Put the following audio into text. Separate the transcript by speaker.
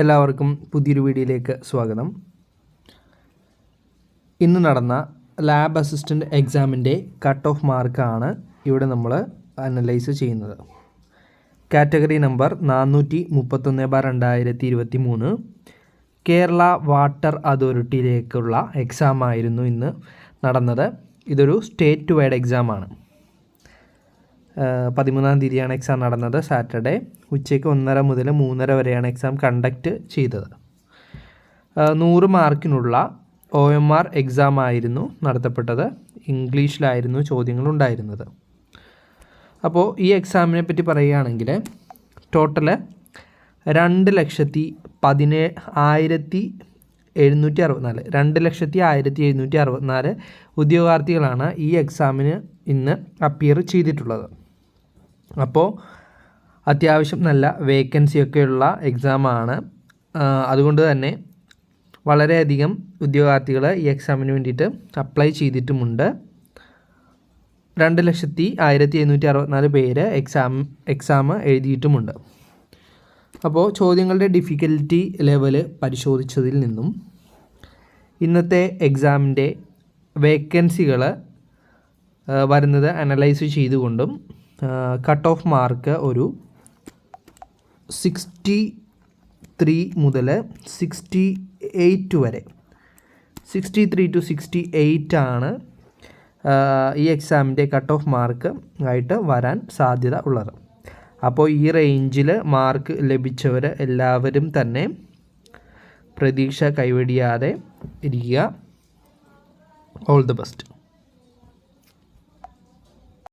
Speaker 1: എല്ലാവർക്കും പുതിയൊരു വീഡിയോയിലേക്ക് സ്വാഗതം. ഇന്ന് നടന്ന ലാബ് അസിസ്റ്റന്റ് എക്സാമിന്റെ കട്ട് ഓഫ് മാർക്കാണ് ഇവിടെ നമ്മൾ അനലൈസ് ചെയ്യുന്നത്. കാറ്റഗറി നമ്പർ നാനൂറ്റി മുപ്പത്തൊന്ന് ബാർ രണ്ടായിരത്തി ഇരുപത്തി മൂന്ന് കേരള വാട്ടർ അതോറിറ്റിയിലേക്കുള്ള എക്സാം ആയിരുന്നു ഇന്ന് നടന്നത്. ഇതൊരു സ്റ്റേറ്റ് വൈഡ് എക്സാമാണ്. പതിമൂന്നാം തീയതിയാണ് എക്സാം നടന്നത് സാറ്റർഡേ. ഉച്ചയ്ക്ക് ഒന്നര മുതൽ മൂന്നര വരെയാണ് എക്സാം കണ്ടക്റ്റ് ചെയ്തത്. നൂറ് മാർക്കിനുള്ള ഒ എം ആർ എക്സാം ആയിരുന്നു നടത്തപ്പെട്ടത്. ഇംഗ്ലീഷിലായിരുന്നു ചോദ്യങ്ങൾ ഉണ്ടായിരുന്നത് അപ്പോൾ ഈ എക്സാമിനെ പറ്റി പറയുകയാണെങ്കിൽ ടോട്ടൽ രണ്ട് ലക്ഷത്തി പതിനേ ആയിരത്തി എഴുന്നൂറ്റി അറുപത്തിനാല് രണ്ട് ലക്ഷത്തി ആയിരത്തി എഴുന്നൂറ്റി അറുപത്തിനാല് ഉദ്യോഗാർത്ഥികളാണ് ഈ എക്സാമിന് ഇന്ന് അപ്പിയർ ചെയ്തിട്ടുള്ളത്. അപ്പോൾ അത്യാവശ്യം നല്ല വേക്കൻസിയൊക്കെയുള്ള എക്സാമാണ്. അതുകൊണ്ട് തന്നെ വളരെയധികം ഉദ്യോഗാർത്ഥികൾ ഈ എക്സാമിന് വേണ്ടിയിട്ട് അപ്ലൈ ചെയ്തിട്ടുമുണ്ട്. രണ്ട് ലക്ഷത്തി ആയിരത്തി എഴുന്നൂറ്റി അറുപത്തിനാല് പേര് എക്സാം എക്സാം എഴുതിയിട്ടുമുണ്ട്. അപ്പോൾ ചോദ്യങ്ങളുടെ ഡിഫിക്കൽറ്റി ലെവൽ പരിശോധിച്ചതിൽ നിന്നും ഇന്നത്തെ എക്സാമിന്റെ വേക്കൻസികൾ വരുന്നത് അനലൈസ് ചെയ്തുകൊണ്ടും കട്ട് ഓഫ് മാർക്ക് ഒരു സിക്സ്റ്റി ത്രീ മുതൽ സിക്സ്റ്റി എയ്റ്റ് വരെ. Sixty three to sixty eight ആണ് ഈ എക്സാമിന്റെ കട്ട് ഓഫ് മാർക്ക് ആയിട്ട് വരാൻ സാധ്യത ഉള്ളത്. അപ്പോൾ ഈ റേഞ്ചിൽ മാർക്ക് ലഭിച്ചവർ എല്ലാവരും തന്നെ പ്രതീക്ഷ കൈവെടിയാതെ ഇരിക്കുക. All the best